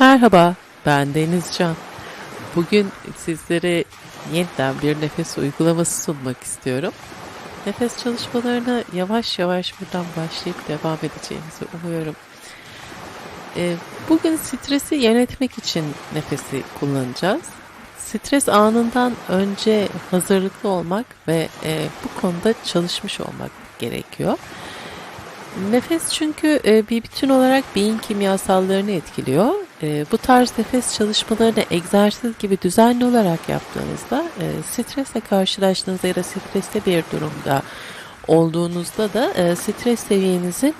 Merhaba, ben Denizcan. Bugün sizlere yeniden bir nefes uygulaması sunmak istiyorum. Nefes çalışmalarına yavaş yavaş buradan başlayıp devam edeceğinizi umuyorum. Ee, Bugün stresi yönetmek için nefesi kullanacağız. Stres anından önce hazırlıklı olmak ve e, bu konuda çalışmış olmak gerekiyor. Nefes çünkü e, bir bütün olarak beyin kimyasallarını etkiliyor. E, bu tarz nefes çalışmalarını egzersiz gibi düzenli olarak yaptığınızda e, stresle karşılaştığınızda ya da stresli bir durumda olduğunuzda da stres seviyenizin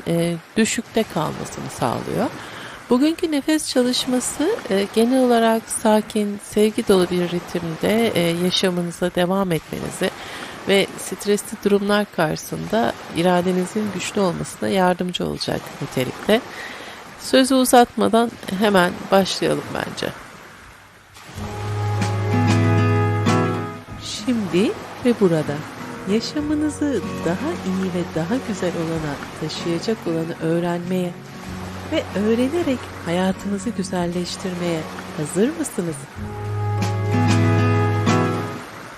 düşükte kalmasını sağlıyor. Bugünkü nefes çalışması genel olarak sakin, sevgi dolu bir ritimde yaşamınıza devam etmenizi ve stresli durumlar karşısında iradenizin güçlü olmasına yardımcı olacak nitelikte. Sözü uzatmadan hemen başlayalım bence. Şimdi ve burada yaşamınızı daha iyi ve daha güzel olana taşıyacak olanı öğrenmeye ve öğrenerek hayatınızı güzelleştirmeye hazır mısınız?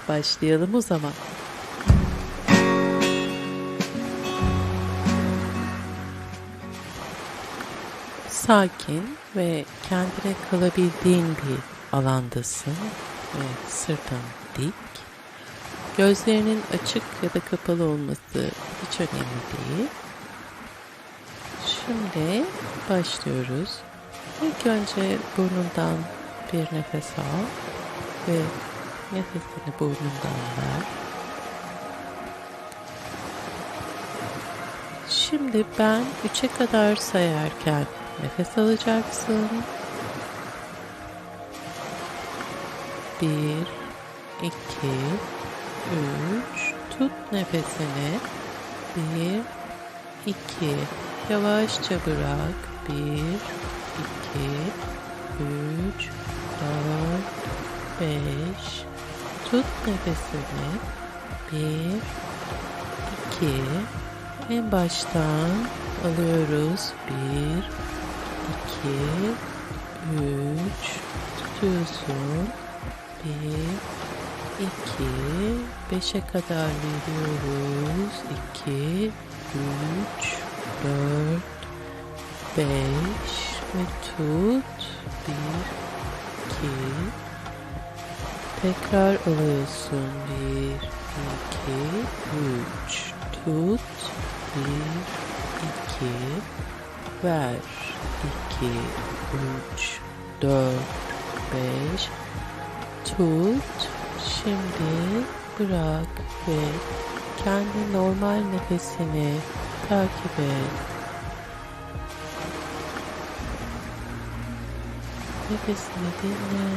Başlayalım o zaman. Sakin ve kendine kalabildiğin bir alandasın ve sırtın dik. Gözlerinin açık ya da kapalı olması hiç önemli değil. Şimdi başlıyoruz. İlk önce burnundan bir nefes al ve nefesini burnundan ver. Şimdi ben üçe kadar sayarken nefes alacaksın. Bir, iki, üç. Tut nefesini. Bir, iki. Yavaşça bırak. Bir, iki, üç, dört, beş. Tut nefesini. Bir, iki. En baştan alıyoruz. Bir, iki, üç. Tutuyorsun. Bir, iki. Beşe kadar veriyoruz. İki, üç, dört, beş ve tut. Bir, iki. Tekrar alıyorsun. Bir, iki, üç. Tut. Bir, iki. Ver. İki, üç, dört, beş. Tut. Şimdi bırak ve kendi normal nefesini takip et. Nefesini dinle.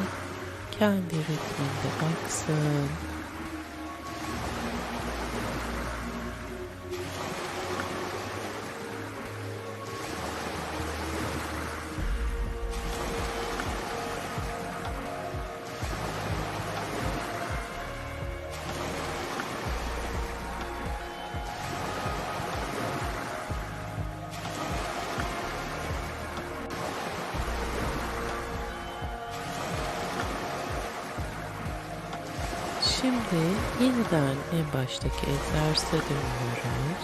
Kendi ritminde aksın. Şimdi yeniden en baştaki egzersize dönüyoruz.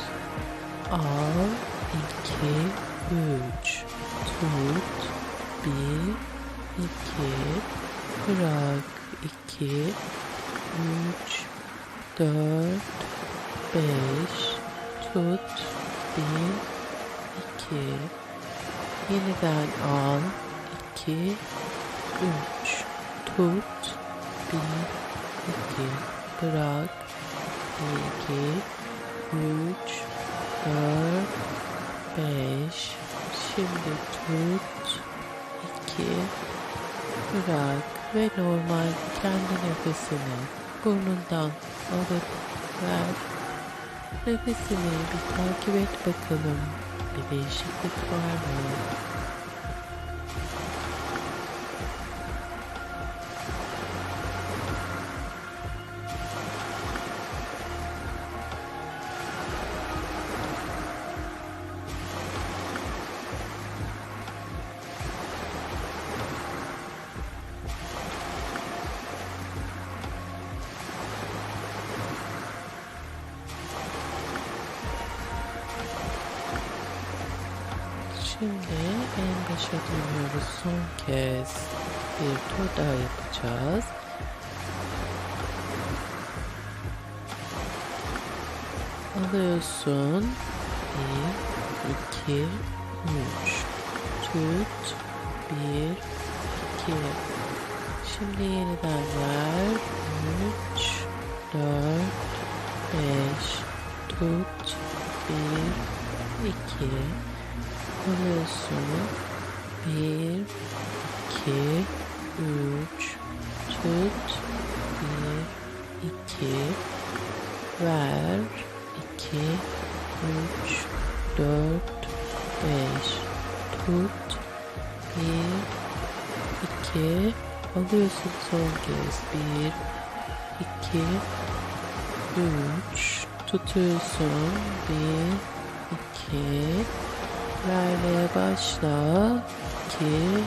Al, iki, üç. Tut, bir, iki. Bırak, iki, üç, dört, beş. Tut, bir, iki. Yeniden al, iki, üç. Tut, bir, 2 bırak. 2 3 4 5 şimdi tut. 2 bırak ve normal kendi nefesini burnundan alıp ver. Nefesini bir takip et bakalım. Bir değişiklik var mı? Şimdi en başa dönüyoruz. Son kez bir tur daha yapacağız. Alıyorsun. Bir, iki, üç. Tut. Bir, iki. Şimdi yeniden ver. Üç, dört, beş. Tut. Bir, iki. Alıyorsun. Bir, iki, üç. Tut. Bir, iki. Ver. iki, üç, dört, beş. Tut. Bir, iki. Alıyorsun son kez. Bir, iki, üç. Tutuyorsun. Bir, iki. Vermeye başla. İki,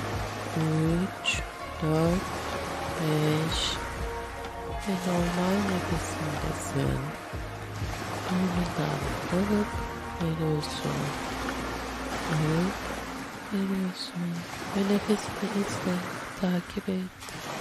üç, dört, beş. Ve normal nefesindesin. Burnundan alıp veriyorsun. Alıp veriyorsun. Ve nefesini izle. Takip et.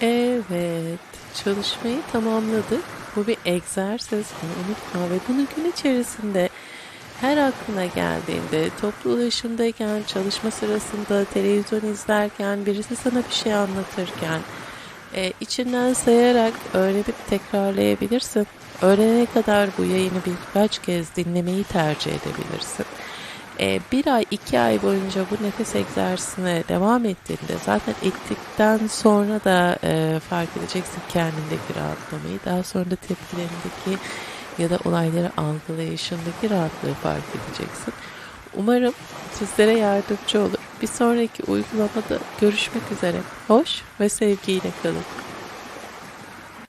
Evet, çalışmayı tamamladık. Bu bir egzersiz, bunu unutma ve bunu gün içerisinde her aklına geldiğinde, toplu ulaşımdayken, çalışma sırasında, televizyon izlerken, birisi sana bir şey anlatırken, e, içinden sayarak öğrenip tekrarlayabilirsin. Öğrenene kadar bu yayını birkaç kez dinlemeyi tercih edebilirsin. E, bir ay, iki ay boyunca bu nefes egzersizine devam ettiğinde zaten ettikten sonra da e, fark edeceksin kendindeki rahatlamayı. Daha sonra da tepkilerindeki ya da olayları algılayışındaki rahatlığı fark edeceksin. Umarım sizlere yardımcı olur. Bir sonraki uygulamada görüşmek üzere. Hoş ve sevgiyle kalın.